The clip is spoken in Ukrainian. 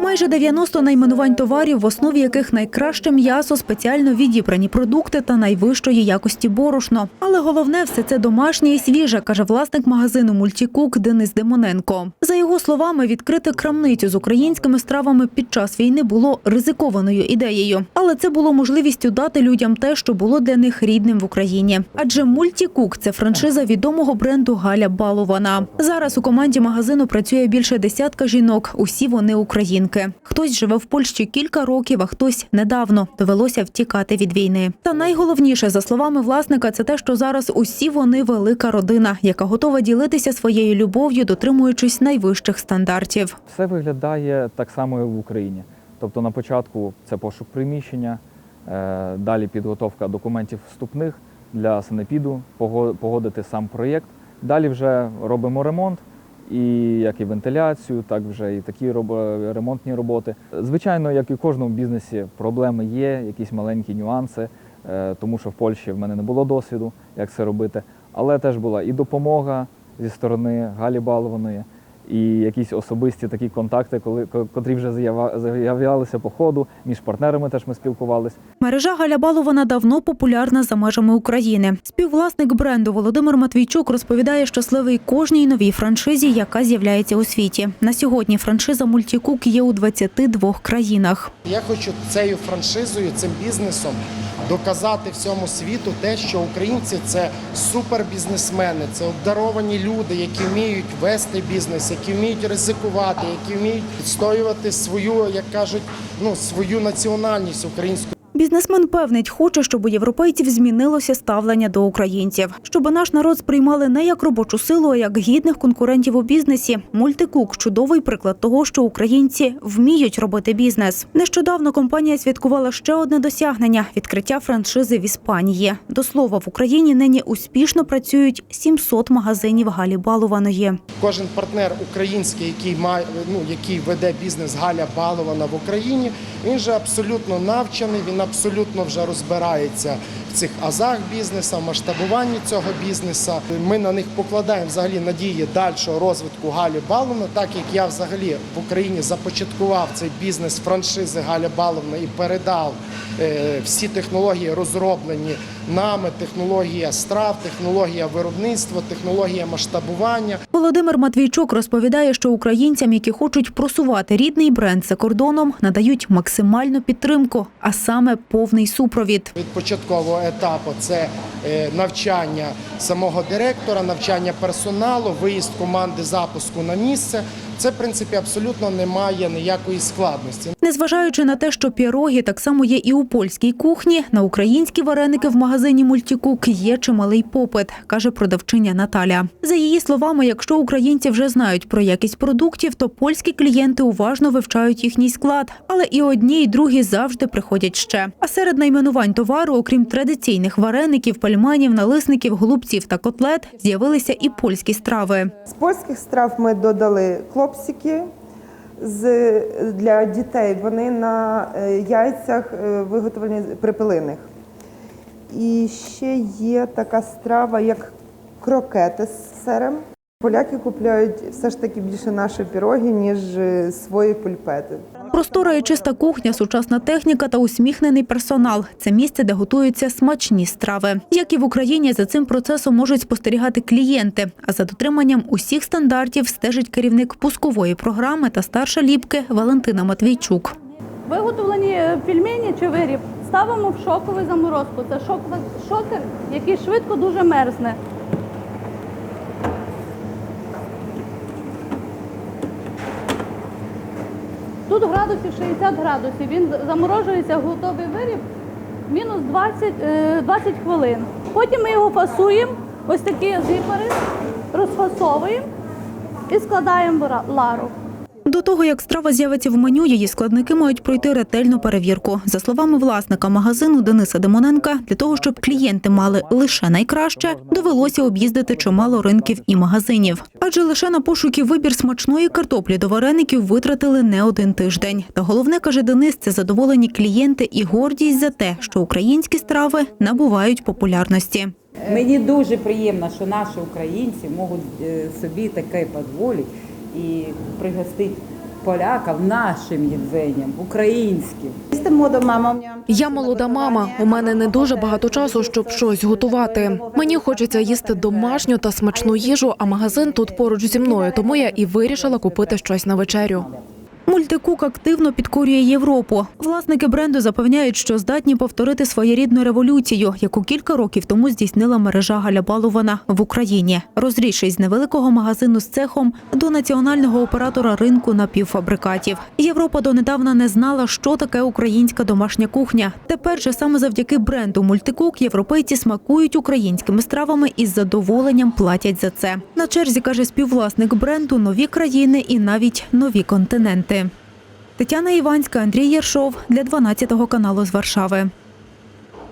Майже 90 найменувань товарів, в основі яких найкраще м'ясо, спеціально відібрані продукти та найвищої якості борошно. Але головне все це домашнє і свіже, каже власник магазину Мультікук Денис Демоненко. За його словами, відкрити крамницю з українськими стравами під час війни було ризикованою ідеєю, але це було можливістю дати людям те, що було для них рідним в Україні. Адже Мультікук це франшиза відомого бренду Галя Балована. Зараз у команді магазину працює більше десятка жінок. Усі вони українки. Хтось живе в Польщі кілька років, а хтось недавно довелося втікати від війни. Та найголовніше, за словами власника, це те, що зараз усі вони велика родина, яка готова ділитися своєю любов'ю, дотримуючись найвищих стандартів. Все виглядає так само, як в Україні. Тобто на початку це пошук приміщення, е, далі підготовка документів вступних для санепіду, пого- погодити сам проєкт. Далі вже робимо ремонт, і як і вентиляцію, так вже і такі ремонтні роботи. Звичайно, як і в кожному бізнесі, проблеми є, якісь маленькі нюанси, е, тому що в Польщі в мене не було досвіду, як це робити. Але теж була і допомога зі сторони Галі Балованої, і якісь особисті такі контакти, коли котрі вже з'являлися по ходу. Між партнерами теж ми спілкувалися. Мережа Галя Балована давно популярна за межами України. Співвласник бренду Володимир Матвійчук розповідає щасливий кожній новій франшизі, яка з'являється у світі. На сьогодні франшиза Мультікук є у 22 країнах. Я хочу цією франшизою, цим бізнесом доказати всьому світу те, що українці це супербізнесмени, це обдаровані люди, які вміють вести бізнес, які вміють ризикувати, які вміють відстоювати свою, як кажуть, ну свою національність українську. Бізнесмен певнить, хоче, щоб у європейців змінилося ставлення до українців, щоб наш народ сприймали не як робочу силу, а як гідних конкурентів у бізнесі. Мультикук чудовий приклад того, що українці вміють робити бізнес. Нещодавно компанія святкувала ще одне досягнення відкриття франшизи в Іспанії. До слова, в Україні нині успішно працюють 700 магазинів Галі Балуваної. Кожен партнер український, який має ну який веде бізнес Галя Балована в Україні, він же абсолютно навчений, він абсолютно вже розбирається в цих азах бізнесу, в масштабуванні цього бізнесу. Ми на них покладаємо взагалі надії дальшого розвитку Галі Баловна, так як я взагалі в Україні започаткував цей бізнес франшизи Галя Баловна і передав всі технології розроблені нами, технологія страв, технологія виробництва, технологія масштабування. Володимир Матвійчук розповідає, що українцям, які хочуть просувати рідний бренд за кордоном, надають максимальну підтримку, а саме повний супровід. Від початкового етапу це е, навчання самого директора, навчання персоналу, виїзд команди запуску на місце. Це в принципі абсолютно немає ніякої складності. Незважаючи на те, що піроги так само є і у польській кухні, на українські вареники в магазині Мультікук є чималий попит, каже продавчиня Наталя. За її словами, якщо українці вже знають про якість продуктів, то польські клієнти уважно вивчають їхній склад, але і одні, і другі завжди приходять ще. А серед найменувань товару, окрім традиційних вареників, пальманів, налисників, голубців та котлет, з'явилися і польські страви. З польських страв ми додали клопсики з, для дітей. Вони на е, яйцях е, виготовлені припилиних. І ще є така страва, як крокети з сиром. Поляки купляють все ж таки більше наші піроги, ніж е, свої пульпети. Простора і чиста кухня, сучасна техніка та усміхнений персонал – це місце, де готуються смачні страви. Як і в Україні, за цим процесом можуть спостерігати клієнти, а за дотриманням усіх стандартів стежить керівник пускової програми та старша ліпки Валентина Матвійчук. Виготовлені е, пельмені чи виріб ставимо в шокову заморозку. Це шоковий шокер, який швидко дуже мерзне. Тут градусів 60 градусів. Він заморожується готовий виріб мінус 20, е, 20 хвилин. Потім ми його фасуємо, ось такі зіпари, розфасовуємо і складаємо в лару. До того, як страва з'явиться в меню, її складники мають пройти ретельну перевірку. За словами власника магазину Дениса Демоненка, для того, щоб клієнти мали лише найкраще, довелося об'їздити чимало ринків і магазинів. Адже лише на пошуки вибір смачної картоплі до вареників витратили не один тиждень. Та головне, каже Денис, це задоволені клієнти і гордість за те, що українські страви набувають популярності. Мені дуже приємно, що наші українці можуть е, собі таке дозволити і пригостить полякам нашим їдзенням, українським. Я молода мама. У мене не дуже багато часу, щоб щось готувати. Мені хочеться їсти домашню та смачну їжу, а магазин тут поруч зі мною, тому я і вирішила купити щось на вечерю. Мультикук активно підкорює Європу. Власники бренду запевняють, що здатні повторити своєрідну революцію, яку кілька років тому здійснила мережа Галя Балована в Україні, розрісшись з невеликого магазину з цехом до національного оператора ринку напівфабрикатів. Європа донедавна не знала, що таке українська домашня кухня. Тепер же саме завдяки бренду Мультикук європейці смакують українськими стравами і з задоволенням платять за це. На черзі каже співвласник бренду нові країни і навіть нові континенти. Тетяна Іванська, Андрій Єршов для 12 каналу з Варшави.